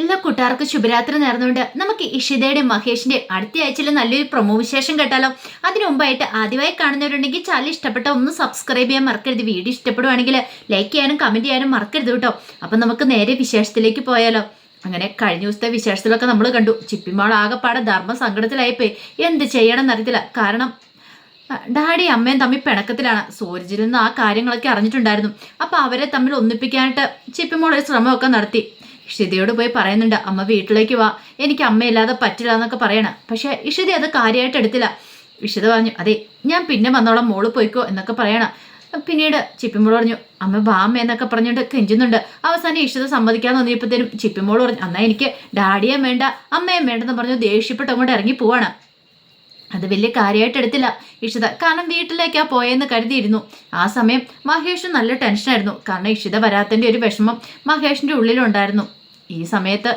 എല്ലാ കൂട്ടുകാർക്ക് ശുഭരാത്രി നേർന്നുകൊണ്ട് നമുക്ക് ഇഷിതയുടെ മഹേഷിന്റെ അടുത്ത ആഴ്ചയിൽ നല്ലൊരു പ്രൊമോ വിശേഷം കേട്ടാലോ. അതിനു മുമ്പായിട്ട് ആദ്യമായി കാണുന്നവരുണ്ടെങ്കിൽ ചാനൽ ഇഷ്ടപ്പെട്ട ഒന്ന് സബ്സ്ക്രൈബ് ചെയ്യാൻ മറക്കരുത്. വീഡിയോ ഇഷ്ടപ്പെടുവാണെങ്കിൽ ലൈക്ക് ചെയ്യാനും കമന്റ് ചെയ്യാനും മറക്കരുത് കേട്ടോ. അപ്പൊ നമുക്ക് നേരെ വിശേഷത്തിലേക്ക് പോയാലോ. അങ്ങനെ കഴിഞ്ഞ ദിവസത്തെ വിശേഷത്തിലൊക്കെ നമ്മൾ കണ്ടു. ചിപ്പിമാൾ ആകെപ്പാടെ ധർമ്മ സങ്കടത്തിലായിപ്പോയി. എന്ത് ചെയ്യണം എന്നറിയത്തില്ല കാരണം ഡാഡി അമ്മയും തമ്മിൽ പിണക്കത്തിലാണ്. സൂരജിൽ നിന്ന് ആ കാര്യങ്ങളൊക്കെ അറിഞ്ഞിട്ടുണ്ടായിരുന്നു. അപ്പൊ അവരെ തമ്മിൽ ഒന്നിപ്പിക്കാനായിട്ട് ചിപ്പിമോൾ ഒരു ശ്രമമൊക്കെ നടത്തി. ഇഷിതയോട് പോയി പറയുന്നുണ്ട് അമ്മ വീട്ടിലേക്ക് വാ. എനിക്ക് അമ്മയില്ലാതെ പറ്റില്ല എന്നൊക്കെ പറയണം. പക്ഷെ ഇഷിത അത് കാര്യമായിട്ട് എടുത്തില്ല. ഇഷിത പറഞ്ഞു അതെ ഞാൻ പിന്നെ വന്നോളാം മോൾ പോയിക്കോ എന്നൊക്കെ പറയണം. പിന്നീട് ചിപ്പിമോൾ പറഞ്ഞു അമ്മ വാ അമ്മ എന്നൊക്കെ പറഞ്ഞുകൊണ്ട് കെഞ്ചുന്നുണ്ട്. അവസാനം ഇഷിത സമ്മതിക്കാൻ തോന്നിയപ്പോഴത്തേനും ചിപ്പിമോൾ പറഞ്ഞു അന്നാ എനിക്ക് ഡാഡിയേം വേണ്ട അമ്മയും വേണ്ടെന്ന് പറഞ്ഞു ദേഷ്യപ്പെട്ട് അങ്ങോട്ട് ഇറങ്ങി പോവാണ്. അത് വലിയ കാര്യമായിട്ട് എടുത്തില്ല ഇഷിത. കാരണം വീട്ടിലേക്കാ പോയെന്ന് കരുതിയിരുന്നു. ആ സമയം മഹേഷ് നല്ല ടെൻഷനായിരുന്നു. കാരണം ഇഷിത വരാത്തതിന്റെ ഒരു വിഷമം മഹേഷിന്റെ ഉള്ളിലുണ്ടായിരുന്നു. ഈ സമയത്ത്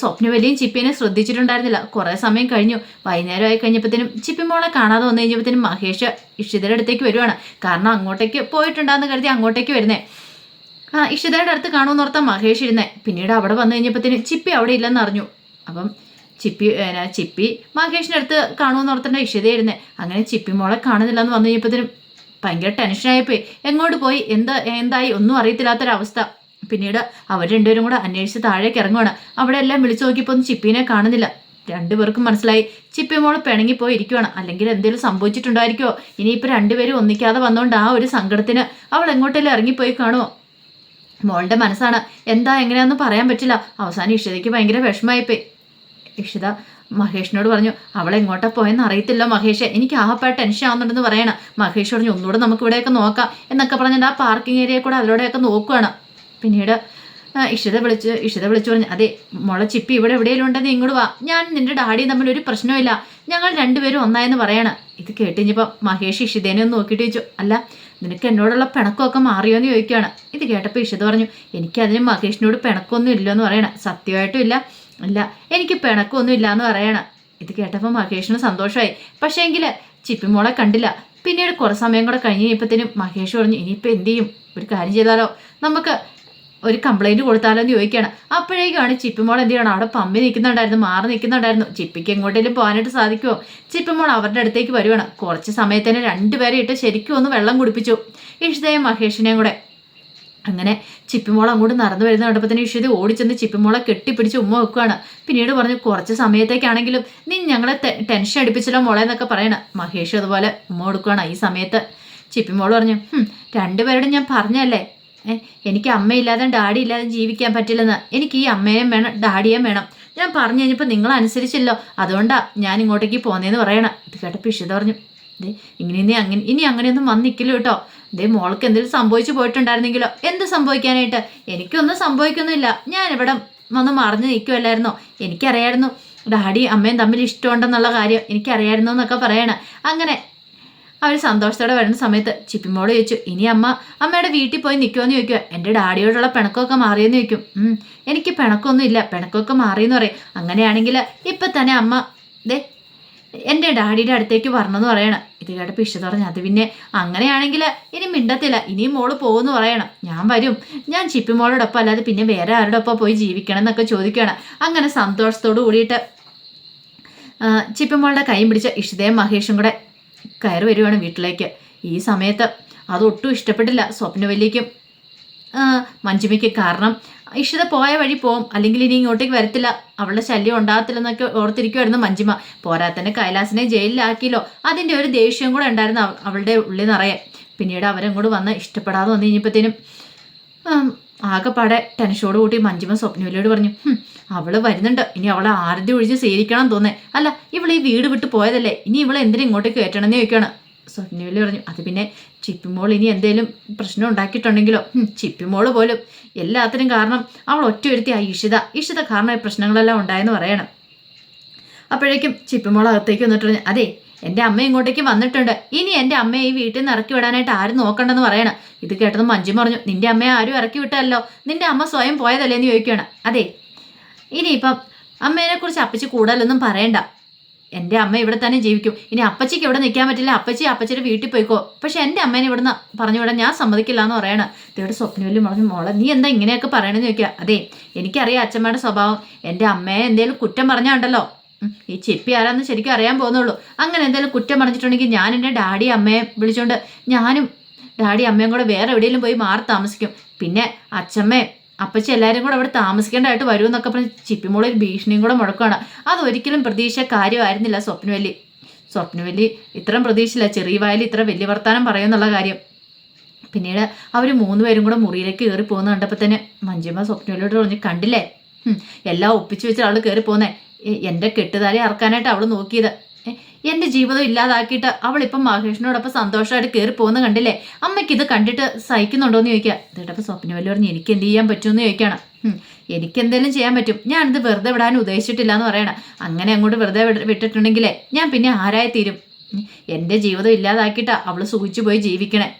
സ്വപ്നവലിയും ചിപ്പിനെ ശ്രദ്ധിച്ചിട്ടുണ്ടായിരുന്നില്ല. കുറേ സമയം കഴിഞ്ഞു. വൈകുന്നേരമായി കഴിഞ്ഞപ്പോഴത്തേനും ചിപ്പി മോളെ കാണാതെ വന്നു കഴിഞ്ഞപ്പോഴത്തേനും മഹേഷ് ഇഷിതയുടെ അടുത്തേക്ക് വരുവാണ്. കാരണം അങ്ങോട്ടേക്ക് പോയിട്ടുണ്ടാന്ന് കരുതി അങ്ങോട്ടേക്ക് വരുന്നേ. ആ ഇഷിതയുടെ അടുത്ത് കാണുമെന്ന് ഓർത്താ മഹേഷ് ഇരുന്നേ. പിന്നീട് അവിടെ വന്നു കഴിഞ്ഞപ്പോഴത്തേനും ചിപ്പി അവിടെ ഇല്ലെന്ന് അറിഞ്ഞു. അപ്പം ചിപ്പി ചിപ്പി മഹേഷിന്റെ അടുത്ത് കാണുമെന്ന് ഓർത്തേണ്ട ഇഷിതയായിരുന്നേ അങ്ങനെ ചിപ്പി മോളെ കാണുന്നില്ല എന്ന് വന്നു കഴിഞ്ഞപ്പോഴത്തേനും ഭയങ്കര ടെൻഷനായിപ്പോയി. എങ്ങോട്ട് പോയി? എന്താ എന്തായി? ഒന്നും അറിയത്തില്ലാത്തൊരവസ്ഥ. പിന്നീട് അവർ രണ്ടുപേരും കൂടെ അന്വേഷിച്ച് താഴേക്ക് ഇറങ്ങുവാണ്. അവിടെ എല്ലാം വിളിച്ചു നോക്കിയപ്പോൾ ഒന്നും ചിപ്പീനെ കാണുന്നില്ല. രണ്ടുപേർക്കും മനസ്സിലായി ചിപ്പി മോൾ പിണങ്ങിപ്പോയി ഇരിക്കുവാണ്. അല്ലെങ്കിൽ എന്തെങ്കിലും സംഭവിച്ചിട്ടുണ്ടായിരിക്കുമോ ഇനിയിപ്പോൾ രണ്ടുപേരും ഒന്നിക്കാതെ വന്നുകൊണ്ട് ആ ഒരു സങ്കടത്തിന് അവൾ എങ്ങോട്ടെങ്കിലും ഇറങ്ങിപ്പോയി കാണുമോ മോളുടെ മനസ്സാണ്. എന്താ എങ്ങനെയാണെന്ന് പറയാൻ പറ്റില്ല. അവസാനം ഇഷിതയ്ക്ക് ഭയങ്കര വിഷമമായിപ്പോയി. ഇഷിത മഹേഷിനോട് പറഞ്ഞു അവൾ എങ്ങോട്ടാ പോയെന്ന് അറിയത്തില്ല മഹേഷ്. എനിക്ക് ആകപ്പാ ടെൻഷൻ ആവുന്നുണ്ടെന്ന് പറയണം. മഹേഷ് പറഞ്ഞു ഒന്നുകൂടെ നമുക്ക് ഇവിടെയൊക്കെ നോക്കാം എന്നൊക്കെ പറഞ്ഞിട്ട് ആ പാർക്കിംഗ് ഏരിയ കൂടെ അതിലൂടെയൊക്കെ നോക്കുകയാണ് പിന്നീട് ഇഷിത വിളിച്ച് ഇഷിത വിളിച്ചു പറഞ്ഞു അതെ മുള ചിപ്പി ഇവിടെ എവിടെയെങ്കിലും ഉണ്ടെന്ന് ഇങ്ങോട്ട് വാ. ഞാൻ നിന്റെ ഡാഡിയും തമ്മിൽ ഒരു പ്രശ്നമില്ല ഞങ്ങൾ രണ്ടുപേരും ഒന്നായെന്ന് പറയണം. ഇത് കേട്ടിഞ്ഞപ്പോൾ മഹേഷ് ഇഷിതേനെ ഒന്ന് നോക്കിയിട്ട് ചോദിച്ചു അല്ല നിനക്ക് എന്നോടുള്ള പിണക്കമൊക്കെ മാറിയോ എന്ന് ചോദിക്കുകയാണ്. ഇത് കേട്ടപ്പോൾ ഇഷിത പറഞ്ഞു എനിക്കതിന് മഹേഷിനോട് പിണക്കമൊന്നും ഇല്ലെന്ന് പറയണം. സത്യമായിട്ടും ഇല്ല. അല്ല എനിക്ക് പിണക്കമൊന്നും ഇല്ല എന്ന് പറയണം. ഇത് കേട്ടപ്പോൾ മഹേഷിന് സന്തോഷമായി. പക്ഷേ എങ്കിൽ ചിപ്പിമോളെ കണ്ടില്ല. പിന്നീട് കുറേ സമയം കൂടെ കഴിഞ്ഞ് കഴിഞ്ഞപ്പോഴത്തേനും മഹേഷ് പറഞ്ഞു ഇനിയിപ്പോൾ എന്ത് ചെയ്യും? ഒരു കാര്യം ചെയ്താലോ? നമുക്ക് ഒരു കംപ്ലൈന്റ് കൊടുത്താലോ എന്ന് ചോദിക്കുകയാണ്. അപ്പോഴേക്കാണ് ചിപ്പിമോൾ എന്ത് ചെയ്യണം അവിടെ പമ്പി നിൽക്കുന്നുണ്ടായിരുന്നു മാറി നിൽക്കുന്നുണ്ടായിരുന്നു. ചിപ്പിക്ക് എങ്ങോട്ടേലും പോകാനായിട്ട് സാധിക്കുമോ ചിപ്പിമോൾ അവരുടെ അടുത്തേക്ക് വരുവാണ്. കുറച്ച് സമയത്തിന് രണ്ടുപേരെ ഇട്ട് ശരിക്കും ഒന്ന് വെള്ളം കുടിപ്പിച്ചു. ഇഷിതയും മഹേഷിനെയും കൂടെ. അങ്ങനെ ചിപ്പിമോൾ അങ്ങോട്ട് നടന്നു വരുന്ന കണ്ടപ്പോൾ തന്നെ ഇഷിത ഓടിച്ചെന്ന് ചിപ്പിമോളെ കെട്ടിപ്പിടിച്ച് ഉമ്മ വെക്കുകയാണ്. പിന്നീട് പറഞ്ഞു കുറച്ച് സമയത്തേക്കാണെങ്കിലും നീ ഞങ്ങളെ ടെൻഷൻ അടിപ്പിച്ചല്ലോ മോളെ എന്നൊക്കെ പറയണം. മഹേഷ് അതുപോലെ ഉമ്മ കൊടുക്കുകയാണ്. ഈ സമയത്ത് ചിപ്പിമോൾ പറഞ്ഞു രണ്ടുപേരോടും ഞാൻ പറഞ്ഞല്ലേ എനിക്ക് അമ്മയില്ലാതെ ഡാഡി ഇല്ലാതെ ജീവിക്കാൻ പറ്റില്ലെന്ന് എനിക്ക് ഈ അമ്മയെയും വേണം ഡാഡിയേയും വേണം. ഞാൻ പറഞ്ഞു കഴിഞ്ഞപ്പോൾ നിങ്ങൾ അനുസരിച്ചില്ലോ. അതുകൊണ്ടാണ് ഞാൻ ഇങ്ങോട്ടേക്ക് പോന്നേന്ന് പറയണം. ഇത് കേട്ടപ്പോൾ ഇഷിത പറഞ്ഞു. ദേ ഇങ്ങനെ ഇനി അങ്ങനെ ഇനി അങ്ങനെയൊന്നും വന്നിക്കില്ല കേട്ടോ. ദേ മോൾക്ക് എന്തെങ്കിലും സംഭവിച്ചു പോയിട്ടുണ്ടായിരുന്നെങ്കിലോ? എന്ത് സംഭവിക്കാനായിട്ട്? എനിക്കൊന്നും സംഭവിക്കൊന്നുമില്ല ഞാൻ ഇവിടെ വന്ന് മറിഞ്ഞു നിൽക്കുമല്ലായിരുന്നോ എനിക്കറിയായിരുന്നു ഡാഡി അമ്മയും തമ്മിൽ ഇഷ്ടമുണ്ടെന്നുള്ള കാര്യം എനിക്കറിയായിരുന്നു എന്നൊക്കെ പറയണം. അങ്ങനെ അവർ സന്തോഷത്തോടെ വരുന്ന സമയത്ത് ചിപ്പിമോട് ചോദിച്ചു ഇനി അമ്മ അമ്മയുടെ വീട്ടിൽ പോയി നിൽക്കുമെന്ന് ചോദിക്കുക എന്റെ ഡാഡിയോടുള്ള പിണക്കമൊക്കെ മാറിയെന്ന് ചോദിക്കും. എനിക്ക് പിണക്കമൊന്നും ഇല്ല പിണക്കമൊക്കെ മാറിയെന്ന് പറയും. അങ്ങനെയാണെങ്കിൽ ഇപ്പം തന്നെ അമ്മ ദേ എന്റെ ഡാഡിയുടെ അടുത്തേക്ക് വരണമെന്ന് പറയണം. ഇത് കേട്ടപ്പോൾ ഇഷ്ട പറഞ്ഞു അത് പിന്നെ അങ്ങനെയാണെങ്കിൽ ഇനി മിണ്ടത്തില്ല. ഇനിയും മോൾ പോകുമെന്ന് പറയണം. ഞാൻ വരും. ഞാൻ ചിപ്പിമോളോടൊപ്പം അല്ലാതെ പിന്നെ വേറെ ആരുടെ ഒപ്പം പോയി ജീവിക്കണം എന്നൊക്കെ ചോദിക്കുകയാണ് അങ്ങനെ സന്തോഷത്തോടു കൂടിയിട്ട് ചിപ്പിമോളുടെ കൈ പിടിച്ച ഇഷിതയും മഹേഷും കൂടെ കയറി വരുവാണ് വീട്ടിലേക്ക്. ഈ സമയത്ത് അതൊട്ടും ഇഷ്ടപ്പെട്ടില്ല സ്വപ്നവല്ലിക്കും. മഞ്ജുമയ്ക്ക് കാരണം ഇഷിത പോയ വഴി പോവും. അല്ലെങ്കിൽ ഇനി ഇങ്ങോട്ടേക്ക് വരത്തില്ല. അവളുടെ ശല്യം ഉണ്ടാകത്തില്ലെന്നൊക്കെ ഓർത്തിരിക്കുമായിരുന്നു മഞ്ജിമ. പോരാത്തന്നെ കൈലാസിനെ ജയിലിലാക്കിയല്ലോ. അതിന്റെ ഒരു ദേഷ്യം കൂടെ ഉണ്ടായിരുന്നു അവളുടെ ഉള്ളിൽ നിറയെ. പിന്നീട് അവരങ്ങോട്ട് വന്ന് ഇഷ്ടപ്പെടാതെ വന്നു കഴിഞ്ഞപ്പോഴത്തേനും ആകെപ്പാടെ ടെൻഷനോട് കൂട്ടി മഞ്ജിമ സ്വപ്നവിലോട് പറഞ്ഞു അവൾ വരുന്നുണ്ട്. ഇനി അവളെ ആരതി ഒഴിച്ച് സ്വീകരിക്കണം തോന്നേ. അല്ല ഇവൾ ഈ വീട് വിട്ട് പോയതല്ലേ? ഇനി ഇവളെ എന്തിനും ഇങ്ങോട്ടേക്ക് കയറ്റണമെന്ന് ചോദിക്കുകയാണ് സ്വപ്നവിലി പറഞ്ഞു അത് പിന്നെ ചിപ്പിമോൾ ഇനി എന്തെങ്കിലും പ്രശ്നം ഉണ്ടാക്കിയിട്ടുണ്ടെങ്കിലോ? ചിപ്പിമോൾ പോലും. എല്ലാത്തിനും കാരണം അവൾ ഒറ്റ ഒരുത്തി ആ ഇഷിത. ഇഷിത കാരണം പ്രശ്നങ്ങളെല്ലാം ഉണ്ടായെന്ന് പറയണം. അപ്പോഴേക്കും ചിപ്പിമോൾ അകത്തേക്ക് വന്നിട്ട് പറഞ്ഞു അതെ എന്റെ അമ്മ ഇങ്ങോട്ടേക്ക് വന്നിട്ടുണ്ട്. ഇനി എന്റെ അമ്മയെ ഈ വീട്ടിൽ നിന്ന് ഇറക്കി വിടാനായിട്ട് ആരും നോക്കണ്ടെന്ന് പറയണം? ഇത് കേട്ടത് മഞ്ജു പറഞ്ഞു നിന്റെ അമ്മയെ ആരും ഇറക്കി വിട്ടല്ലോ നിന്റെ അമ്മ സ്വയം പോയതല്ലേ? എന്ന് ചോദിക്കുകയാണ്. അതെ. ഇനിയിപ്പം അമ്മേനെ കുറിച്ച് അപ്പച്ചി കൂടുതലൊന്നും പറയണ്ട. എന്റെ അമ്മ ഇവിടെ തന്നെ ജീവിക്കും. ഇനി അപ്പച്ചിക്ക് ഇവിടെ നിൽക്കാൻ പറ്റില്ല. അപ്പച്ചി അപ്പച്ചിയുടെ വീട്ടിൽ പോയിക്കോ. പക്ഷെ എന്റെ അമ്മേനെ ഇവിടുന്ന് പറഞ്ഞു വിടാൻ ഞാൻ സമ്മതിക്കില്ല എന്ന് പറയണം. ഇതോടെ സ്വപ്നവല്ലി പറഞ്ഞു മോളെ നീ എന്താ ഇങ്ങനെയൊക്കെ പറയണമെന്ന് ചോദിക്കുക? അതെ. എനിക്കറിയാം അച്ഛമ്മയുടെ സ്വഭാവം. എന്റെ അമ്മയെ എന്തെങ്കിലും കുറ്റം പറഞ്ഞാണ്ടല്ലോ. ഈ ചിപ്പി ആരാന്ന് ശരിക്കും അറിയാൻ പോകുന്നുള്ളൂ. അങ്ങനെ എന്തെങ്കിലും കുറ്റം പറഞ്ഞിട്ടുണ്ടെങ്കിൽ ഞാൻ എന്റെ ഡാഡി അമ്മയെ വിളിച്ചുകൊണ്ട് ഞാനും ഡാഡി അമ്മയും കൂടെ വേറെ എവിടെയെങ്കിലും പോയി മാറി താമസിക്കും. പിന്നെ അച്ഛമ്മയും അപ്പച്ചി എല്ലാവരും കൂടെ അവിടെ താമസിക്കേണ്ടതായിട്ട് വരും എന്നൊക്കെ പറഞ്ഞ് ചിപ്പിമോളിൽ ഭീഷണിയും കൂടെ മുഴക്കമാണ് അതൊരിക്കലും പ്രതീക്ഷ കാര്യമായിരുന്നില്ല സ്വപ്നവല്ലി. സ്വപ്നവല്ലി ഇത്രയും പ്രതീക്ഷയില്ല. ചെറിയ വായിൽ ഇത്ര വലിയ വർത്താനം പറയുമെന്നുള്ള കാര്യം. പിന്നീട് അവർ മൂന്നുപേരും കൂടെ മുറിയിലേക്ക് കയറി പോകുന്ന കണ്ടപ്പോൾ തന്നെ മഞ്ജുമ്മ സ്വപ്നവല്ലിയോട് പറഞ്ഞ് കണ്ടില്ലേ? എല്ലാം ഒപ്പിച്ച് വെച്ച ആൾ കയറി പോകുന്നേ എന്റെ കെട്ടുതാലി അറക്കാനായിട്ട് അവൾ നോക്കിയത്. എന്റെ ജീവിതം ഇല്ലാതാക്കിയിട്ട് അവളിപ്പം മഹേഷിനോടൊപ്പം സന്തോഷമായിട്ട് കയറി പോകുന്ന കണ്ടില്ലേ? അമ്മയ്ക്ക് ഇത് കണ്ടിട്ട് സഹിക്കുന്നുണ്ടോ എന്ന് ചോദിക്കുക സ്വപ്ന സ്വപ്നവല്ലി പറഞ്ഞ് എനിക്ക് എന്ത് ചെയ്യാൻ പറ്റുമെന്ന് ചോദിക്കണം. എനിക്ക് എന്തെങ്കിലും ചെയ്യാൻ പറ്റും. ഞാനിത് വെറുതെ വിടാൻ ഉദ്ദേശിച്ചിട്ടില്ല എന്ന് പറയണം. അങ്ങനെ അങ്ങോട്ട് വെറുതെ വിട്ടിട്ടുണ്ടെങ്കിലേ ഞാൻ പിന്നെ ആരായി തീരും? എന്റെ ജീവിതം ഇല്ലാതാക്കിയിട്ട് അവൾ സുഖിച്ചു പോയി ജീവിക്കണേ.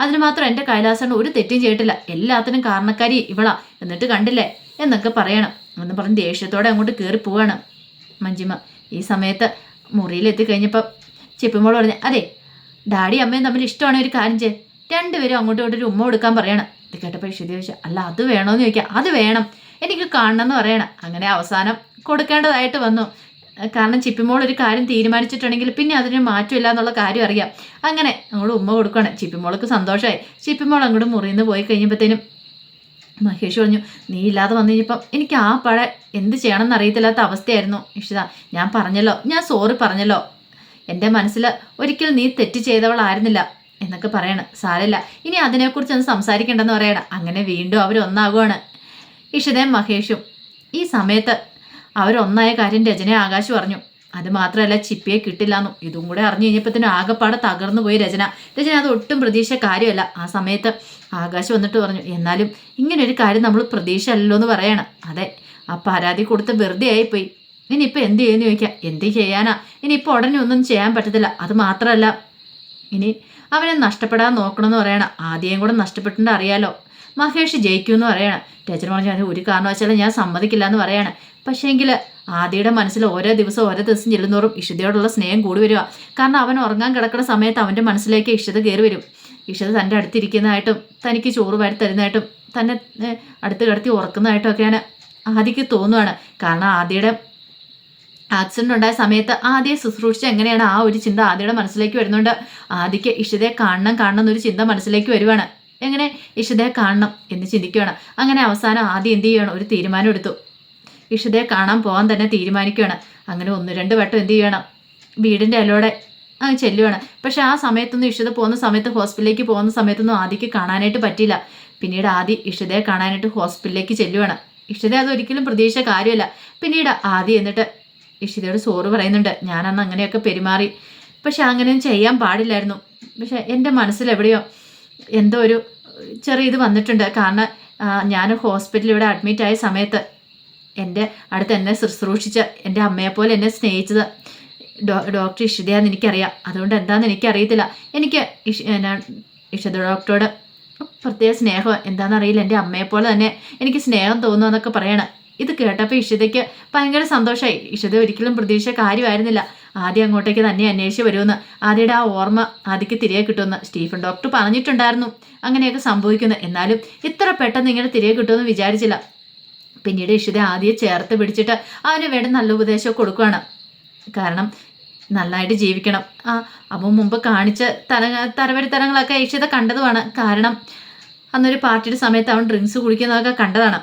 അതിന് മാത്രം എന്റെ കൈലാസണ്ട് ഒരു തെറ്റും ചെയ്തിട്ടില്ല. എല്ലാത്തിനും കാരണക്കാരി ഇവളാ. എന്നിട്ട് കണ്ടില്ലേ? എന്നൊക്കെ പറയണം. എന്ന് പറഞ്ഞ് ദേഷ്യത്തോടെ അങ്ങോട്ട് കയറി പോവാണ് മഞ്ജിമ. ഈ സമയത്ത് മുറിയിലെത്തി കഴിഞ്ഞപ്പോൾ ചിപ്പിമോൾ പറഞ്ഞു അതെ ഡാഡി അമ്മയും തമ്മിൽ ഇഷ്ടമാണ് ഒരു കാര്യം ചെയ്ത് രണ്ടുപേരും അങ്ങോട്ടും ഇങ്ങോട്ടും ഒരു ഉമ്മ കൊടുക്കാൻ പറയണം. ഇത് കേട്ടപ്പോൾ ഇഷിത ചോദിച്ചു അല്ല അത് വേണമെന്ന് ചോദിക്കുക അത് വേണം. എനിക്ക് കാണണം എന്ന് പറയണം. അങ്ങനെ അവസാനം കൊടുക്കേണ്ടതായിട്ട് വന്നു. കാരണം ചിപ്പിമോൾ ഒരു കാര്യം തീരുമാനിച്ചിട്ടുണ്ടെങ്കിൽ പിന്നെ അതിന് മാറ്റമില്ല എന്നുള്ള കാര്യം അറിയാം. അങ്ങനെ അങ്ങോട്ട് ഉമ്മ കൊടുക്കണം ചിപ്പിമോൾക്ക് സന്തോഷമായി. ചിപ്പിമോൾ അങ്ങോട്ട് മുറിയിൽ നിന്ന് പോയി കഴിഞ്ഞപ്പോഴത്തേനും മഹേഷ് പറഞ്ഞു നീ ഇല്ലാതെ വന്നു കഴിഞ്ഞപ്പം എനിക്ക് ആ പഴ എന്ത് ചെയ്യണമെന്ന് അറിയത്തില്ലാത്ത അവസ്ഥയായിരുന്നു. ഇഷിത ഞാൻ പറഞ്ഞല്ലോ ഞാൻ സോറി പറഞ്ഞല്ലോ. എന്റെ മനസ്സിൽ ഒരിക്കൽ നീ തെറ്റ് ചെയ്തവളായിരുന്നില്ല എന്നൊക്കെ പറയണം. സാരമില്ല ഇനി അതിനെക്കുറിച്ച് ഒന്ന് സംസാരിക്കേണ്ടെന്ന് പറയണം. അങ്ങനെ വീണ്ടും അവരൊന്നാകുവാണ് ഇഷിതയും മഹേഷും ഈ സമയത്ത് അവരൊന്നായ കാര്യം രചനയെ ആകാശ് പറഞ്ഞു. അത് മാത്രമല്ല ചിപ്പിയെ കിട്ടില്ലെന്നും. ഇതും കൂടെ അറിഞ്ഞു കഴിഞ്ഞപ്പോഴത്തേനും ആകെപ്പാടെ തകർന്നു പോയി രചന. രചന അത് ഒട്ടും പ്രതീക്ഷ കാര്യമല്ല. ആ സമയത്ത് ആകാശ് വന്നിട്ട് പറഞ്ഞു എന്നാലും ഇങ്ങനെ ഒരു കാര്യം നമ്മൾ പ്രതീക്ഷ അല്ലല്ലോ എന്ന് പറയണം. അതെ ആ പരാതി കൊടുത്ത് വെറുതെ ആയിപ്പോയി. ഇനിയിപ്പോൾ എന്ത് ചെയ്യുമെന്ന് ചോദിക്കാം. എന്ത് ചെയ്യാനാ? ഇനിയിപ്പോൾ ഉടനെ ഒന്നും ചെയ്യാൻ പറ്റത്തില്ല. അത് മാത്രമല്ല ഇനി അവനെ നഷ്ടപ്പെടാൻ നോക്കണമെന്ന് പറയണം. ആദ്യം കൂടെ നഷ്ടപ്പെട്ടിട്ട് അറിയാലോ. മഹേഷ് ജയിക്കുമെന്ന് പറയണം. ടീച്ചർ പറഞ്ഞു അതിന് ഒരു കാരണവശാലും ഞാൻ സമ്മതിക്കില്ല എന്ന് പറയണം. പക്ഷേങ്കിൽ ആദിയുടെ മനസ്സിൽ ഓരോ ദിവസം ഓരോ ദിവസം ചെല്ലുന്നോറും ഇഷിതയോടുള്ള സ്നേഹം കൂടി വരിക കാരണം അവൻ ഉറങ്ങാൻ കിടക്കുന്ന സമയത്ത് അവന്റെ മനസ്സിലേക്ക് ഇഷിത കയറി വരും. ഇഷിത തന്റെ അടുത്തിരിക്കുന്നതായിട്ടും തനിക്ക് ചോറ് വാരി തരുന്നതായിട്ടും തന്നെ അടുത്ത് കിടത്തി ഉറക്കുന്നതായിട്ടും ഒക്കെയാണ് ആദിക്ക് തോന്നുവാണ്. കാരണം ആദ്യയുടെ ആക്സിഡന്റ് ഉണ്ടായ സമയത്ത് ആദ്യം ശുശ്രൂഷിച്ച് എങ്ങനെയാണ് ആ ഒരു ചിന്ത ആദ്യയുടെ മനസ്സിലേക്ക് വരുന്നുണ്ട്. ആദിക്ക് ഇഷിതയെ കാണണം കാണണം എന്നൊരു ചിന്ത മനസ്സിലേക്ക് വരുവാണ്. എങ്ങനെ? ഇഷിതയെ കാണണം എന്ന് ചിന്തിക്കുകയാണ് അങ്ങനെ അവസാനം ആദ്യം എന്ത് ചെയ്യണം ഒരു തീരുമാനം എടുത്തു. ഇഷിതയെ കാണാൻ പോകാൻ തന്നെ തീരുമാനിക്കുകയാണ് അങ്ങനെ ഒന്ന് രണ്ട് വട്ടം എന്ത് ചെയ്യണം വീടിന്റെ അലോടെ ചെല്ലുവാണ്. പക്ഷെ ആ സമയത്തൊന്നും ഇഷിത പോകുന്ന സമയത്ത് ഹോസ്പിറ്റലിലേക്ക് പോകുന്ന സമയത്തൊന്നും ആദിക്ക് കാണാനായിട്ട് പറ്റിയില്ല പിന്നീട് ആദി ഇഷിതയെ കാണാനായിട്ട് ഹോസ്പിറ്റലിലേക്ക് ചെല്ലുവാണ്. ഇഷിത അതൊരിക്കലും പ്രതീക്ഷ കാര്യമല്ല. പിന്നീട് ആദി എന്നിട്ട് ഇഷിതയോട് സോറ് പറയുന്നുണ്ട് ഞാനന്ന് അങ്ങനെയൊക്കെ പെരുമാറി. പക്ഷെ അങ്ങനെയും ചെയ്യാൻ പാടില്ലായിരുന്നു. പക്ഷെ എന്റെ മനസ്സിലെവിടെയോ എന്തോ ഒരു ചെറിയ ഇത് വന്നിട്ടുണ്ട്. കാരണം ഞാൻ ഹോസ്പിറ്റലിൽ ഇവിടെ അഡ്മിറ്റായ സമയത്ത് എന്റെ അടുത്ത് എന്നെ ശുശ്രൂഷിച്ച് എന്റെ അമ്മയെപ്പോലെ എന്നെ സ്നേഹിച്ചത് ഡോക്ടർ ഇഷിതയാന്ന് എനിക്കറിയാം. അതുകൊണ്ട് എന്താണെന്ന് എനിക്കറിയത്തില്ല. എനിക്ക് ഇഷ് ഇഷിത ഡോക്ടറോട് പ്രത്യേക സ്നേഹം. എന്താണെന്നറിയില്ല എന്റെ അമ്മയെപ്പോലെ തന്നെ എനിക്ക് സ്നേഹം തോന്നുമെന്നൊക്കെ പറയണം. ഇത് കേട്ടപ്പോൾ ഇഷിതയ്ക്ക് ഭയങ്കര സന്തോഷമായി ഇഷിത ഒരിക്കലും പ്രതീക്ഷ കാര്യമായിരുന്നില്ല. ആദ്യം അങ്ങോട്ടേക്ക് തന്നെ അന്വേഷിച്ച് വരുമെന്ന്. ആദ്യയുടെ ആ ഓർമ്മ ആദ്യക്ക് തിരികെ കിട്ടുമെന്ന് സ്റ്റീഫൻ ഡോക്ടർ പറഞ്ഞിട്ടുണ്ടായിരുന്നു. അങ്ങനെയൊക്കെ സംഭവിക്കുന്നു. എന്നാലും ഇത്ര പെട്ടെന്ന് ഇങ്ങനെ തിരികെ കിട്ടുമെന്ന് വിചാരിച്ചില്ല. പിന്നീട് ഇഷിത ആദ്യം ചേർത്ത് പിടിച്ചിട്ട് അവന് വേണ്ട നല്ല ഉപദേശം കൊടുക്കുകയാണ് കാരണം നന്നായിട്ട് ജീവിക്കണം. ആ അവൻ മുമ്പ് കാണിച്ച തര തരവരിത്തരങ്ങളൊക്കെ ഇഷിത കണ്ടതുമാണ്. കാരണം അന്നൊരു പാർട്ടിയുടെ സമയത്ത് അവൻ ഡ്രിങ്ക്സ് കുടിക്കുന്നതൊക്കെ കണ്ടതാണ്.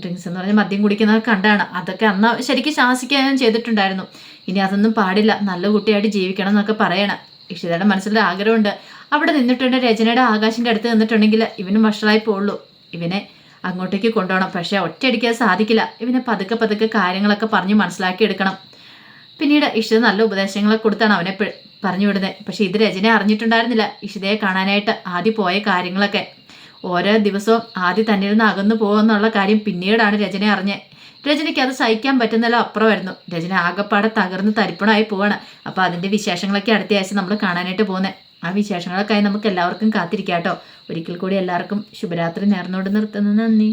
ഡ്രിങ്ക്സ് എന്ന് പറഞ്ഞാൽ മദ്യം കുടിക്കുന്നതൊക്കെ കണ്ടതാണ്. അതൊക്കെ അന്ന് ശരിക്കും ശാസിക്കാൻ ചെയ്തിട്ടുണ്ടായിരുന്നു. ഇനി അതൊന്നും പാടില്ല. നല്ല കുട്ടിയായിട്ട് ജീവിക്കണം എന്നൊക്കെ പറയണം ഇഷിതയുടെ മനസ്സിലൊരു ആഗ്രഹമുണ്ട്. അവിടെ നിന്നിട്ടുണ്ട് രചനയുടെ ആകാശിന്റെ അടുത്ത് നിന്നിട്ടുണ്ടെങ്കിൽ ഇവനും വഷളായി പോകുള്ളൂ ഇവനെ അങ്ങോട്ടേക്ക് കൊണ്ടുപോകണം. പക്ഷേ ഒറ്റയടിക്കാൻ സാധിക്കില്ല. ഇവനെ പതുക്കെ പതുക്കെ കാര്യങ്ങളൊക്കെ പറഞ്ഞ് മനസ്സിലാക്കി എടുക്കണം പിന്നീട് ഇഷിത നല്ല ഉപദേശങ്ങളൊക്കെ കൊടുത്താണ് അവനെ പറഞ്ഞു വിടുന്നത്. പക്ഷെ ഇത് രചന അറിഞ്ഞിട്ടുണ്ടായിരുന്നില്ല. ഇഷിതയെ കാണാനായിട്ട് ആദ്യം പോയ കാര്യങ്ങളൊക്കെ. ഓരോ ദിവസവും ആദ്യം തന്നിൽ നിന്ന് അകന്നു പോകുമെന്നുള്ള കാര്യം പിന്നീടാണ് രചന അറിഞ്ഞത്. രചനയ്ക്ക് അത് സഹിക്കാൻ പറ്റുന്നല്ലോ അപ്പുറമായിരുന്നു. രചന ആകപ്പാടെ തകർന്ന് തരിപ്പണമായി പോവാണ്. അപ്പോൾ അതിന്റെ വിശേഷങ്ങളൊക്കെ അടുത്ത ആഴ്ച നമ്മൾ കാണാനായിട്ട് പോകുന്നത്. ആ വിശേഷങ്ങളൊക്കെ നമുക്ക് എല്ലാവർക്കും കാത്തിരിക്കാം കേട്ടോ. ഒരിക്കൽ കൂടി എല്ലാവർക്കും ശുഭരാത്രി നേർന്നുകൊണ്ട് നിർത്തുന്നു. നന്ദി.